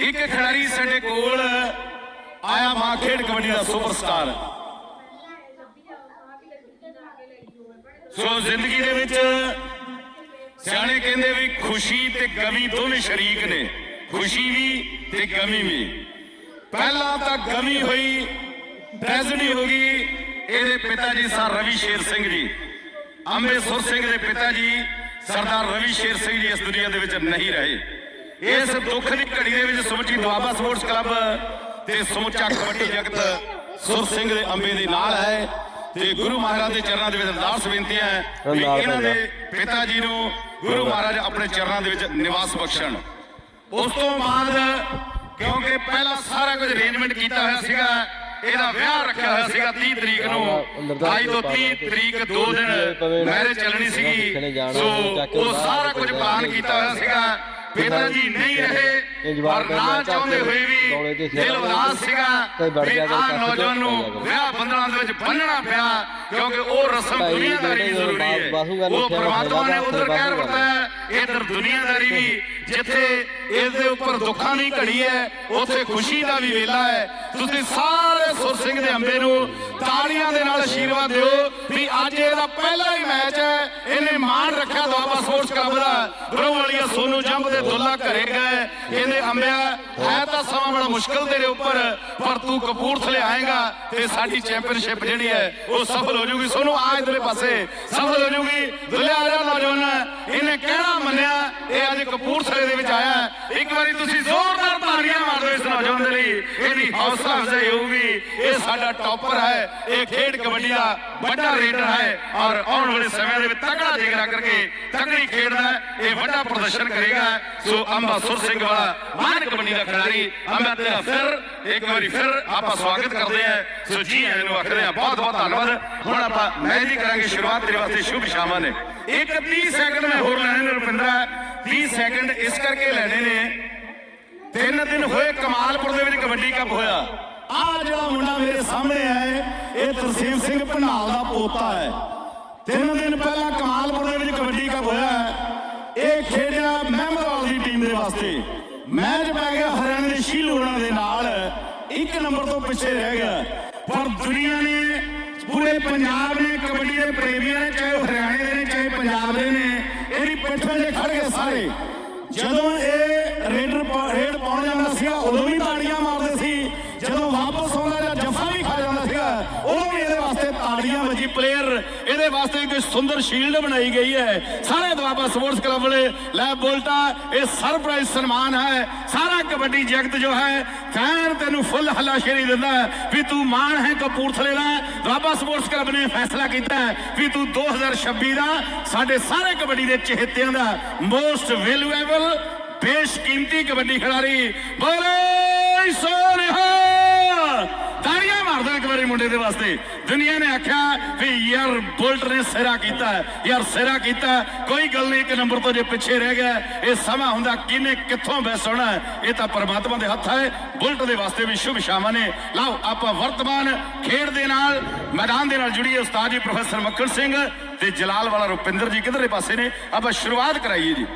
ਇੱਕ ਖਿਡਾਰੀ ਸਾਡੇ ਕੋਲ ਆਇਆ ਮਾਂ ਖੇਡ ਕਬੱਡੀ ਦਾ ਸੁਪਰਸਟਾਰ। ਸੋ ਜ਼ਿੰਦਗੀ ਦੇ ਵਿੱਚ ਸਿਆਣੇ ਕਹਿੰਦੇ ਵੀ ਖੁਸ਼ੀ ਤੇ ਗਮੀ ਦੋਵੇਂ ਸ਼ਰੀਕ ਨੇ। ਖੁਸ਼ੀ ਵੀ ਤੇ ਗਮੀ ਵੀ। ਪਹਿਲਾਂ ਤਾਂ ਗਮੀ ਹੋਈ ਟ੍ਰੈਜਡੀ ਹੋ ਗਈ। ਇਹਦੇ ਪਿਤਾ ਜੀ ਸਰ ਰਵੀ ਸ਼ੇਰ ਸਿੰਘ ਜੀ। ਅੰਮ੍ਰਿਤਸਰ ਸਿੰਘ ਦੇ ਪਿਤਾ ਜੀ ਸਰਦਾਰ ਰਵੀ ਸ਼ੇਰ ਸਿੰਘ ਜੀ ਇਸ ਦੁਨੀਆ ਦੇ ਵਿੱਚ ਨਹੀਂ ਰਹੇ। ਇਸ ਦੁੱਖ ਦੀ ਘੜੀ ਦੇ ਵਿੱਚ ਸਮੁੱਚੀ ਦੁਆਬਾ ਸਪੋਰਟਸ ਕਲੱਬ ਤੇ ਸਮੁੱਚਾ ਕਬੱਡੀ ਜਗਤ ਸੁਰ ਸਿੰਘ ਦੇ ਅੰਬੇ ਦੇ ਨਾਲ ਹੈ ਤੇ ਗੁਰੂ ਮਹਾਰਾਜ ਦੇ ਚਰਨਾਂ ਦੇ ਵਿੱਚ ਅਰਦਾਸ ਬੇਨਤੀ ਹੈ ਵੀ ਇਹਨਾਂ ਦੇ ਪਿਤਾ ਜੀ ਨੂੰ ਗੁਰੂ ਮਹਾਰਾਜ ਆਪਣੇ ਚਰਨਾਂ ਦੇ ਵਿੱਚ ਨਿਵਾਸ ਬਖਸ਼ਣ। ਉਸ ਤੋਂ ਬਾਅਦ ਕਿਉਂਕਿ ਪਹਿਲਾਂ ਸਾਰਾ ਕੁਝ ਅਰੇਂਜਮੈਂਟ ਕੀਤਾ ਹੋਇਆ ਸੀਗਾ ਇਹਦਾ ਵਿਆਹ ਰੱਖਿਆ ਹੋਇਆ ਸੀਗਾ 30 ਤਰੀਕ ਨੂੰ। 22 ਤੋਂ 30 ਤਰੀਕ ਦੋ ਦਿਨ ਮੈਰਿਜ ਚੱਲਣੀ ਸੀਗੀ। ਸੋ ਉਹ ਸਾਰਾ ਕੁਝ ਪਲਾਨ ਕੀਤਾ ਹੋਇਆ ਸੀਗਾ। ਪਿਤਾ ਜੀ ਨਹੀਂ ਰਹੇ ਪਰ ਨਾ ਚਾਹੁੰਦੇ ਹੋਏ ਵੀ ਦਿਲ ਉਦਾਸ ਸੀਗਾ ਵੀ ਆਹ ਨੌਜਵਾਨ ਨੂੰ ਵਿਆਹ ਬੰਧਨਾਂ ਦੇ ਵਿੱਚ ਬੰਨਣਾ ਪਿਆ ਕਿਉਂਕਿ ਉਹ ਰਸਮ ਦੁਨੀਆਦਾਰੀ ਵੀ ਜ਼ਰੂਰੀ ਹੈ। ਉਹ ਪ੍ਰਮਾਤਮਾ ਨੇ ਉਧਰ ਕਹਿਰ ਵਰਤਾਇਆ ਇਧਰ ਦੁਨੀਆਦਾਰੀ ਵੀ ਜਿੱਥੇ ਇਸ ਦੇ ਉੱਪਰ ਦੁੱਖਾਂ ਦੀ ਘੜੀ ਹੈ ਉੱਥੇ ਖੁਸ਼ੀ ਦਾ ਵੀ ਵੇਲਾ ਹੈ। ਤੁਸੀਂ ਸਾਰੇ ਸੁਰ ਸਿੰਘ ਦੇ ਅੰਬੇ ਨੂੰ ਤਾੜੀਆਂ ਦੇ ਨਾਲ ਆਸ਼ੀਰਵਾਦ ਦਿਓ ਵੀ ਅੱਜ ਇਹਦਾ ਪਹਿਲਾ ਹੀ ਮੈਚ ਹੈ। ਇਹਨੇ ਮਾਣ ਰੱਖਿਆ ਦੁਆਬਾ ਸਪੋਰਟਸ ਕਲੱਬ ਦਾ। ਗਰੋਹ ਸੋਨੂ ਜੰਮ ਦੇ ਦੁੱਲਾ ਘਰੇ ਗਏ। ਇਹਨੇ ਅੰਬਿਆ, ਹੈ ਤਾਂ ਸਮਾਂ ਬੜਾ ਮੁਸ਼ਕਲ ਤੇਰੇ ਉੱਪਰ, ਪਰ ਤੂੰ ਕਪੂਰਥਲੇ ਆਏਗਾ ਤੇ ਸਾਡੀ ਚੈਂਪੀਅਨਸ਼ਿਪ ਜਿਹੜੀ ਹੈ, ਉਹ ਸਫਲ ਹੋ ਜਾਊਗੀ। ਸੋਨੂ, ਆ ਇਧਰਲੇ ਪਾਸੇ। ਸਫਲ ਹੋ ਜਾਊਗੀ। ਦੁੱਲੇ ਆ ਜਾ ਨੌਜਵਾਨ, ਇਹਨੇ ਕਹਿਣਾ ਮੰਨਿਆ, ਇਹ ਅੱਜ ਕਪੂਰਥਲੇ ਦੇ ਵਿੱਚ ਆਇਆ। ਇੱਕ ਵਾਰੀ ਤੁਸੀਂ ਜ਼ੋਰਦਾਰ ਤਾੜੀਆਂ ਮਾਰ ਦਿਓ ਇਸ ਨੌਜਵਾਨ ਦੇ ਲਈ ਇਹਦੀ ਹੌਸਲਾ ਅਫਜ਼ਾਈ ਹੋਊਗੀ। ਇਹ ਸਾਡਾ ਟੌਪਰ ਹੈ, ਇਹ ਖੇਡ ਕਬੱਡੀ ਦਾ ਵੱਡਾ ਰੇਡਰ ਹੈ ਔਰ ਆਉਣ ਵਾਲੇ ਸਮੇਂ ਦੇ ਵਿੱਚ ਤਕੜਾ ਜਿਗਰਾ ਕਰਕੇ ਤਕੜੀ ਖੇਡਦਾ ਇਹ ਵੱਡਾ ਪ੍ਰਦਰਸ਼ਨ ਕਰੇਗਾ। ਸੋ ਅੰਬਾ ਸੁਰ ਸਿੰਘ ਵਾਲਾ ਮਾਨ ਕਬੱਡੀ ਦਾ ਖਿਡਾਰੀ ਅੰਬਾ ਤੇਰਾ ਫਿਰ ਇੱਕ ਵਾਰੀ ਫਿਰ ਆਪਾਂ ਸਵਾਗਤ ਕਰਦੇ ਹਾਂ। ਸੋ ਜੀ ਆਇਆਂ ਨੂੰ ਆਖਦੇ ਹਾਂ ਬਹੁਤ ਬਹੁਤ ਧੰਨਵਾਦ। ਹੁਣ ਆਪਾਂ ਮੈਚ ਦੀ ਕਰਾਂਗੇ ਸ਼ੁਰੂਆਤ, ਤੇਰੇ ਵਾਸਤੇ ਸ਼ੁਭ ਸ਼ਾਮਾਂ ਨੇ। ਇੱਕ 30 ਸੈਕਿੰਡ ਮੈਂ ਹੋਰ ਲੈਣੇ ਨੇ ਰੁਪਿੰਦਰਾ। 30 ਸੈਕਿੰਡ ਇਸ ਕਰਕੇ ਲੈਣੇ ਨੇ ਤਿੰਨ ਦਿਨ ਹੋਏ ਕਮਾਲਪੁਰ ਦੇ ਵਿੱਚ ਕਬੱਡੀ ਕੱਪ ਹੋਇਆ। ਆ ਜਿਹੜਾ ਮੁੰਡਾ ਮੇਰੇ ਸਾਹਮਣੇ ਹੈ, ਇਹ ਤਰਸੀਮ ਸਿੰਘ ਭਨਾਲ ਦਾ ਪੋਤਾ ਹੈ। ਤਿੰਨ ਦਿਨ ਪਹਿਲਾਂ ਕਮਾਲਪੁਰ ਦੇ ਵਿੱਚ ਕਬੱਡੀ ਕੱਪ ਹੋਇਆ ਹੈ। ਇਹ ਖੇਡਿਆ ਮਹਿਮਦਵਾਲ ਦੀ ਟੀਮ ਦੇ ਵਾਸਤੇ। ਮੈਚ ਪੈ ਗਿਆ ਹਰਿਆਣੇ ਦੇ ਸ਼ੀਲੂਣਾ ਦੇ ਨਾਲ। ਇੱਕ ਨੰਬਰ ਤੋਂ ਪਿੱਛੇ ਰਹਿ ਗਿਆ। ਪਰ ਦੁਨੀਆ ਨੇ, ਪੂਰੇ ਪੰਜਾਬ ਨੇ, ਕਬੱਡੀ ਦੇ ਪ੍ਰੇਮੀਆਂ ਨੇ, ਚਾਹੇ ਉਹ ਹਰਿਆਣੇ ਦੇ ਨੇ, ਚਾਹੇ ਪੰਜਾਬ ਦੇ ਨੇ, ਇਹਦੀ ਪਿੱਠ 'ਤੇ ਖੜ ਗਏ ਸਾਰੇ। ਜਦੋਂ ਇਹ ਰੇਡਰ ਰੇਡ ਪਾਉਣ ਜਾਂਦਾ ਸੀਗਾ ਉਦੋਂ ਵੀ ਤਾੜੀਆਂ ਮਾਰਦੇ ਸੀ। ਜਦੋਂ ਵਾਪਸ ਵਾਸਤੇ ਤਾੜੀਆਂ ਪਲੇਅਰ ਇਹਦੇ ਵਾਸਤੇ ਇੱਕ ਸੁੰਦਰ ਸ਼ੀਲਡ ਬਣਾਈ ਗਈ ਹੈ। ਸਾਰੇ ਦੁਆਬਾ ਸਪੋਰਟਸ ਕਲੱਬ ਵਾਲੇ, ਲੈ ਬੋਲਟਾ, ਇਹ ਸਰਪ੍ਰਾਈਜ਼ ਸਨਮਾਨ ਹੈ। ਸਾਰਾ ਕਬੱਡੀ ਜਗਤ ਜੋ ਹੈ, ਫੈਨ ਤੈਨੂੰ ਫੁੱਲ ਹਲਾਸ਼ੇਰੀ ਦਿੰਦਾ ਵੀ ਤੂੰ ਮਾਣ ਹੈ ਕਪੂਰਥਲੇ ਦਾ। ਦੁਆਬਾ ਸਪੋਰਟਸ ਕਲੱਬ ਨੇ ਫੈਸਲਾ ਕੀਤਾ ਵੀ ਤੂੰ 2026 ਦਾ ਸਾਡੇ ਸਾਰੇ ਕਬੱਡੀ ਦੇ ਚਹੇਤਿਆਂ ਦਾ ਮੋਸਟ ਵੈਲਿਊਏਬਲ ਬੇਸ਼ਕੀਮਤੀ ਕਬੱਡੀ ਖਿਡਾਰੀ ਬੋਲੇ ਸੋਨਿਹਾ ਤਾੜੀਆਂ ਇੱਕ ਵਾਰੀ ਮੁੰਡੇ ਦੇ ਵਾਸਤੇ। ਦੁਨੀਆ ਨੇ ਆਖਿਆ ਵੀ ਯਾਰ ਬੁਲਟ ਨੇ ਸਿਰਾ ਕੀਤਾ ਯਾਰ ਸਿਰਾ ਕੀਤਾ ਕੋਈ ਗੱਲ ਨਹੀਂ, ਇੱਕ ਨੰਬਰ ਤੋਂ ਜੇ ਪਿੱਛੇ ਰਹਿ ਗਿਆ ਇਹ ਸਮਾਂ ਹੁੰਦਾ ਕਿਨੇ ਕਿੱਥੋਂ ਬੈਸ ਇਹ ਤਾਂ ਪਰਮਾਤਮਾ ਦੇ ਹੱਥ ਹੈ। ਬੁਲਟ ਦੇ ਵਾਸਤੇ ਵੀ ਸ਼ੁਭ ਸ਼ਾਮਾਂ ਨੇ। ਲਓ, ਆਪਾਂ ਵਰਤਮਾਨ ਖੇਡ ਦੇ ਨਾਲ, ਮੈਦਾਨ ਦੇ ਨਾਲ ਜੁੜੀਏ ਉਸਤਾਦ ਜੀ ਪ੍ਰੋਫੈਸਰ ਮੱਖਣ ਸਿੰਘ ਤੇ ਜਲਾਲ ਵਾਲਾ ਰੁਪਿੰਦਰ ਜੀ ਕਿਧਰੇ ਪਾਸੇ ਨੇ। ਆਪਾਂ ਸ਼ੁਰੂਆਤ ਕਰਾਈਏ ਜੀ।